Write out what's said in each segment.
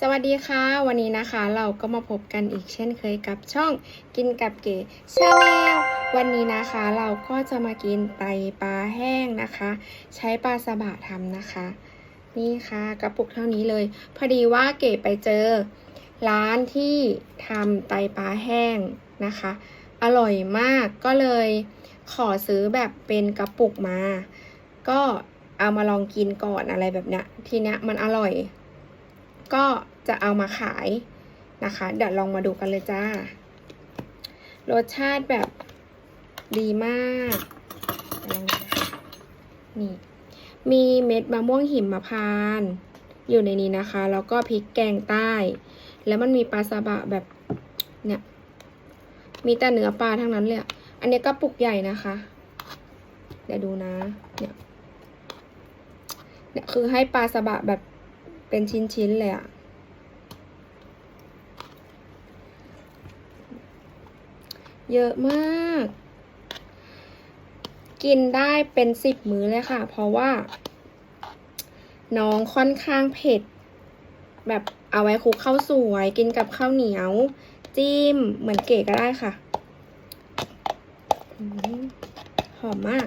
สวัสดีค่ะ วันนี้นะคะเราก็มาพบกันอีกเช่นเคยกับช่องกินกับเก๋ชาแนลวันนี้นะคะเราก็จะมากินไตปลาแห้งนะคะ ใช้ปลาสบะทำนะคะ นี่ค่ะกระปุกเท่านี้เลย พอดีว่าเก๋ไปเจอ ร้านที่ทำไตปลาแห้งนะคะ อร่อยมากก็เลยขอซื้อแบบเป็นกระปุกมา ก็เอามาลองกินก่อนอะไรแบบเนี้ยทีเนี้ยมันอร่อย ก็จะเอามาขายนะคะ เดี๋ยวลองมาดูกันเลยจ้า รสชาติแบบดีมาก นี่ มีเม็ดมะม่วงหิมพานต์อยู่ในนี้นะคะ แล้วก็พริกแกงใต้ แล้วมันมีปลาซาบะแบบเนี่ย มีแต่เนื้อปลาทั้งนั้นเลยอะอันนี้ก็ปุกใหญ่นะคะ เดี๋ยวดูนะ เนี่ยเนี่ยคือให้ปลาซาบะแบบ เป็นชิ้นๆเลยอะเยอะมาก กินได้เป็นสิบมื้อเลยค่ะ เพราะว่า น้องค่อนข้างเผ็ด แบบเอาไว้คลุกข้าวสวย กินกับข้าวเหนียว จิ้มเหมือนเก๋ก็ได้ค่ะ หอมมาก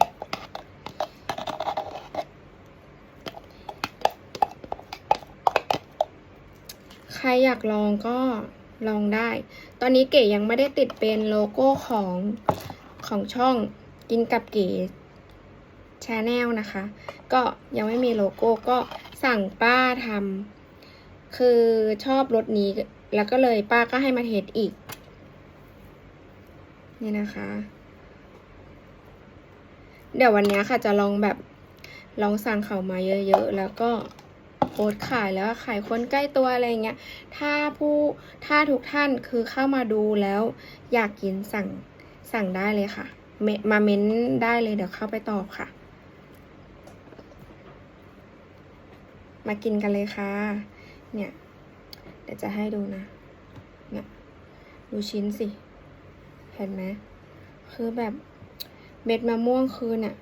ใครอยากลองก็ลองได้ ตอนนี้เก๋ยังไม่ได้ติดเป็นโลโก้ของของช่องกินกับเก๋ชาแนลนะคะ ก็ยังไม่มีโลโก้ก็สั่งป้าทำคือชอบรถนี้แล้วก็เลยป้าก็ให้มาเทสอีก นี่นะคะ เดี๋ยววันนี้ค่ะจะลองแบบลองสั่งเขามาเยอะๆ แล้วก็ โพสต์ขายแล้วขายคนใกล้ตัวอะไรเงี้ย ถ้าผู้ถ้าทุกท่านคือเข้ามาดูแล้ว อยากกินสั่งสั่งได้เลยค่ะเมมาเม้นได้เลยเดี๋ยวเข้าไปตอบค่ะ มากินกันเลยค่ะ เนี่ย เดี๋ยวจะให้ดูนะ เนี่ย ดูชิ้นสิ เห็นไหม คือแบบเม็ดมะม่วงคือเนี่ย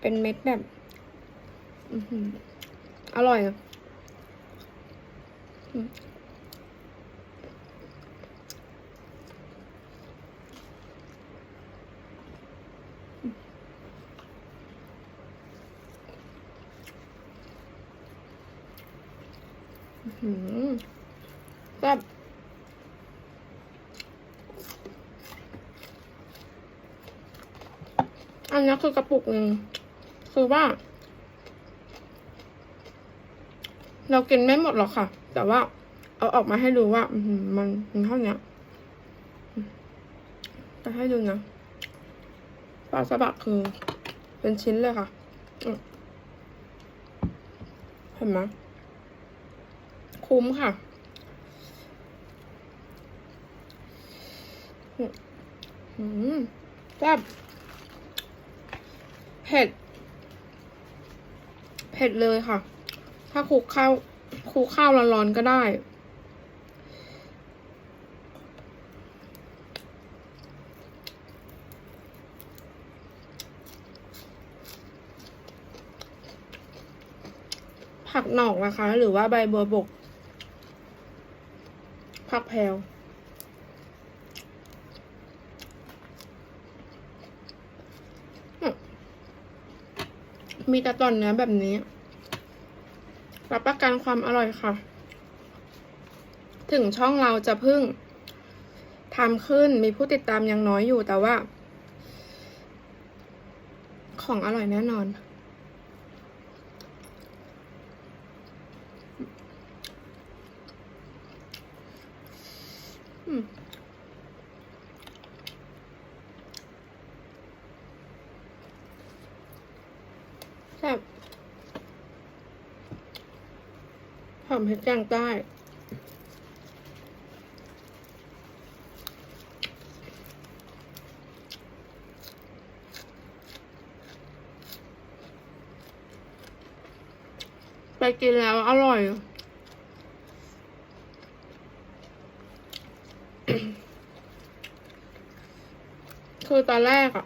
เป็นเม็ดแบบ อร่อยอะอืมอื้อหือแบบอันนี้คือกระปุกหนึ่งคือว่า เรากินไม่หมดหรอกค่ะ แต่ว่า เอาออกมาให้ดูว่าอือหือมันมันเท่านี้อืมจะให้ดูนะปลาสบะคือ เป็นชิ้นเลยค่ะอืมเห็นไหมคุ้มค่ะอืมอืมแซ่บเผ็ด เผ็ดเลยค่ะ ถ้าคลุกข้าวคลุกข้าวร้อนๆก็ได้ ผักหนอกนะคะ หรือว่าใบบัวบก ผักแพรวมีแต่ตอนเนื้อแบบนี้ รับประกันความอร่อยค่ะ ถึงช่องเราจะเพิ่งทำขึ้นมีผู้ติดตามยังน้อยอยู่แต่ว่า ของอร่อยแน่นอน อืม หอมเผ็ดแกงใต้ไปกินแล้วอร่อย คือตอนแรกอะ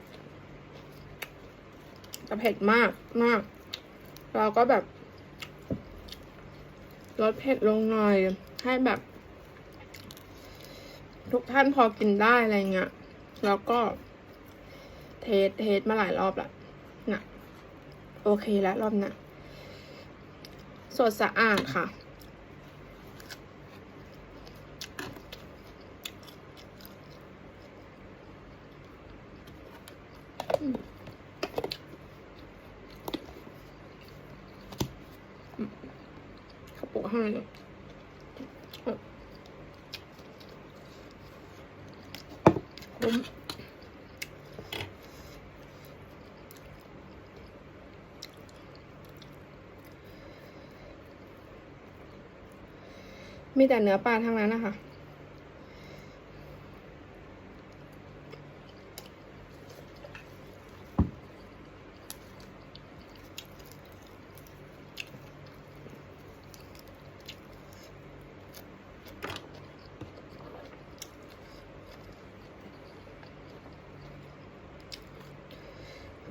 จะเผ็ดมากมาก เราก็แบบ ลดเผ็ดลงหน่อย ให้แบบ ทุกท่านพอกินได้อะไรเงี้ย แล้วก็ เทสเทสมาหลายรอบละน่ะโอเคแล้วรอบน่ะสดสะอาดค่ะ กระปุกข้างใน เลยคุ้มมีแต่เนื้อปลาทั้งนั้นนะคะ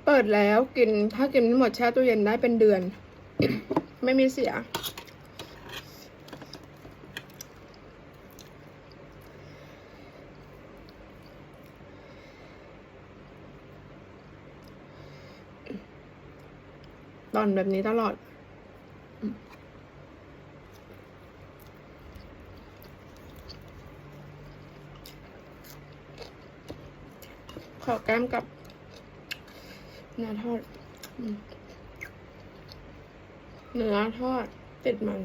เปิดแล้วกินถ้ากินไม่หมดแช่ตู้เย็นได้เป็นเดือน ไม่มีเสีย ตอนแบบนี้ตลอดขอแก้มกับ เนื้อทอดเนื้อทอดติดมัน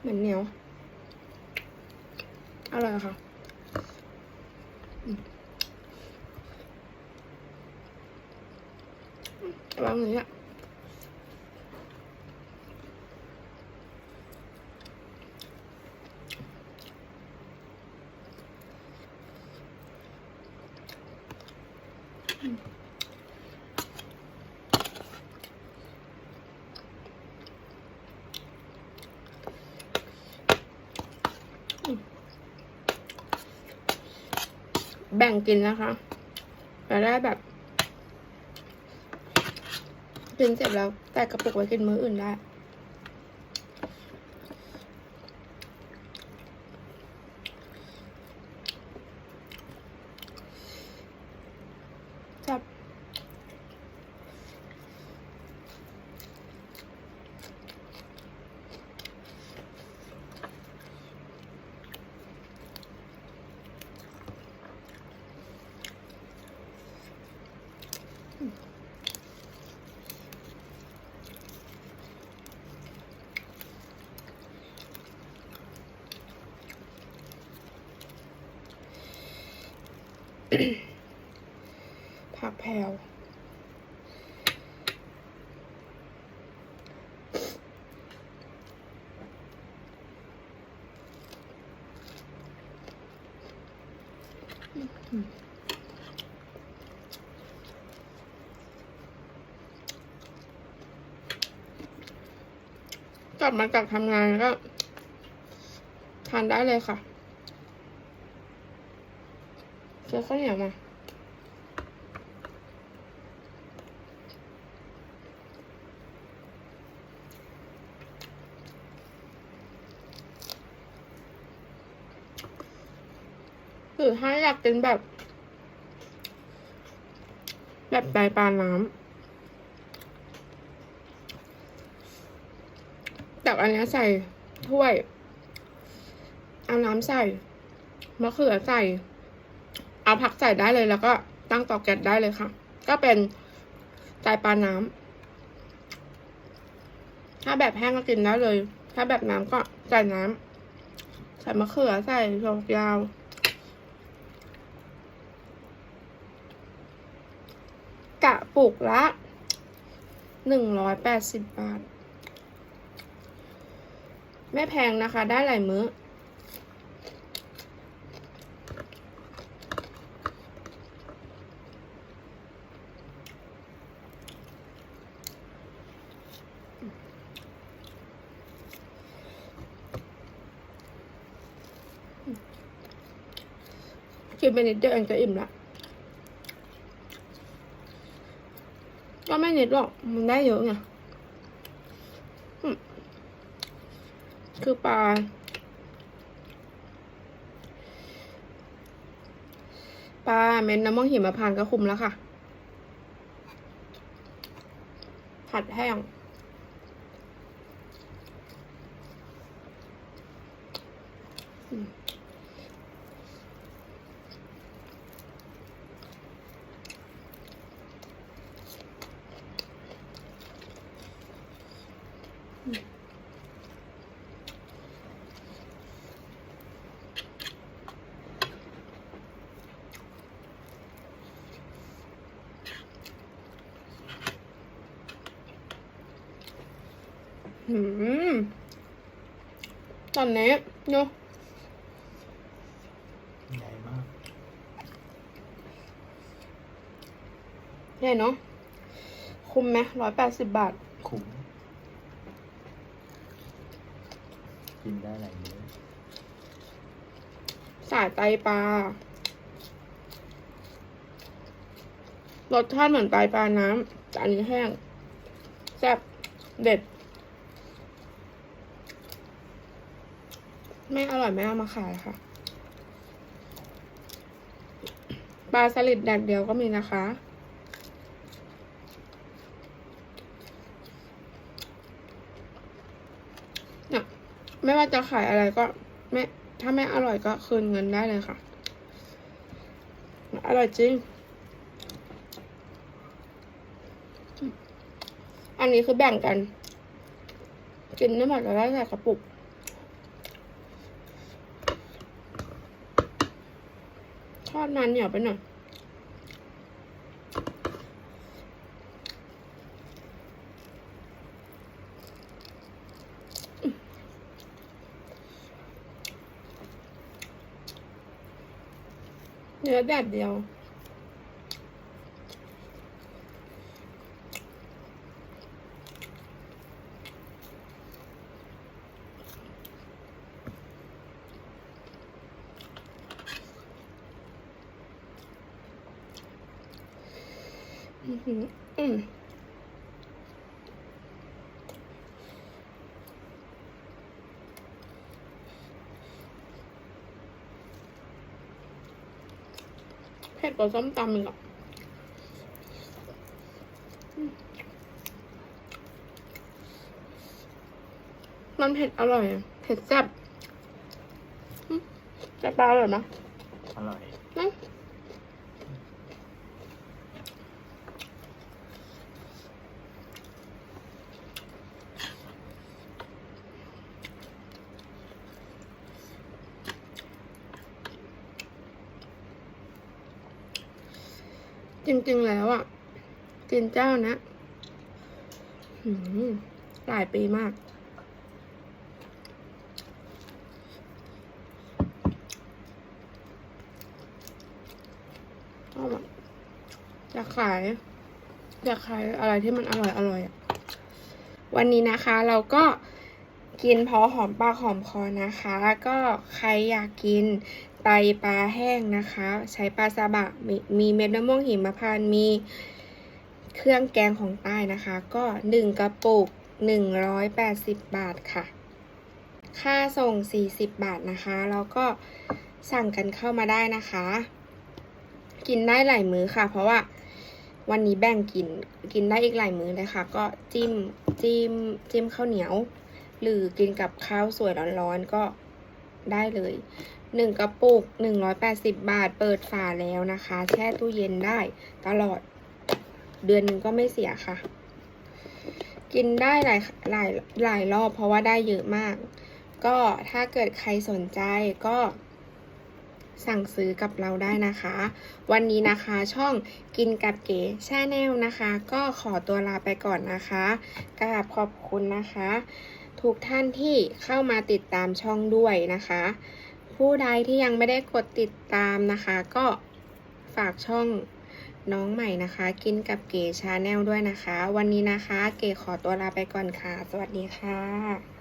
เหมือนเหนียว อร่อยค่ะอืมวางอย่างนี้อะแบ่งกินนะคะจะได้แบบ กินเสร็จแล้วแต่กระปุกไว้กินมื้ออื่นได้ จับ ผักแพรวกลับมาจากทำงานก็ ทานได้เลยค่ะ เจอข้าวเหนียวมาหรือถ้าอยากกินแบบ แบบไตปลาน้ำแต่อันนี้ใส่ถ้วย เอาน้ำใส่มะเขือใส่ เอาผักใส่ได้เลยแล้วก็ตั้งเตาแก๊สได้เลยค่ะ ก็เป็นไตปลาน้ำถ้าแบบแห้งก็กินได้เลย ถ้าแบบน้ำก็ใส่น้ำใส่มะเขือใส่ถั่วฝักยาวกะปุกละหนึ่งร้อยแปดสิบบาท ไม่แพงนะคะ ได้หลายมื้อ กินไปนิดเดียวเองก็อิ่มละก็ไม่นิดหรอกมันได้เยอะไงคือปลาปลาเม็ดน้ำมันหิมพานต์ก็คุ้มแล้วค่ะ ผัดแห้งอืม หืมตอนนี้เนาะใหญ่มากใหญ่เนาะคุ้มไหมร้อยแปดสิบบาท คุ้ม กินได้หลายมื้อสายไตปลารสชาติเหมือนไตปลาน้ำแต่อันนี้แห้ง แซ่บ เด็ด ไม่อร่อยไม่เอามาขายค่ะ ปลาสลิดแดดเดียวก็มีนะคะ เนี่ยไม่ว่าจะขายอะไรก็ไม่ถ้าไม่อร่อยก็คืนเงินได้เลยค่ะ อร่อยจริง อันนี้คือแบ่งกัน กินไม่หมดแล้วได้ใส่กระปุก ทอดมันเหนียวไปหน่อยเนื้อแดดเดียว อือหืออืมเผ็ดกว่าส้มตำอีกอะมันเผ็ดอร่อย เผ็ดแซ่บจะปลาอร่อยไหม อร่อย นะ จริง ๆ แล้วอะกินเจ้านะหืมหลายปีมากก็แบบอยากขายอยากขายอะไรที่มันอร่อยอร่อยอะวันนี้นะคะเราก็กินพอหอมปากหอมคอนะคะ ก็ใครอยากกิน ไตปลาแห้งนะคะ ใช้ปลาซาบะมีมีเม็ดมะม่วงหิมพานต์มีเครื่องแกงของใต้นะคะ ก็หนึ่งกระปุกหนึ่งร้อยแปดสิบบาทค่ะ ค่าส่งสี่สิบบาทนะคะแล้วก็สั่งกันเข้ามาได้นะคะ กินได้หลายมื้อค่ะ เพราะว่าวันนี้แบ่งกินกินได้อีกหลายมื้อเลยค่ะ ก็จิ้มจิ้มจิ้มข้าวเหนียว หรือกินกับข้าวสวยร้อนๆก็ได้เลย หนึ่งกระปุกหนึ่งร้อยแปดสิบบาท เปิดฝาแล้วนะคะ แช่ตู้เย็นได้ตลอด เดือนหนึ่งก็ไม่เสียค่ะ กินได้หลายหลายหลายรอบเพราะว่าได้เยอะมาก ก็ถ้าเกิดใครสนใจก็ สั่งซื้อกับเราได้นะคะ วันนี้นะคะช่องกินกับเก๋แชาแนลนะคะ ก็ขอตัวลาไปก่อนนะคะกราบขอบคุณนะคะ ทุกท่านที่เข้ามาติดตามช่องด้วยนะคะ ผู้ใดที่ยังไม่ได้กดติดตามนะคะ ก็ฝากช่องน้องใหม่นะคะ กินกับเก๋ชาแนลด้วยนะคะ วันนี้นะคะ เก๋ขอตัวลาไปก่อนค่ะ สวัสดีค่ะ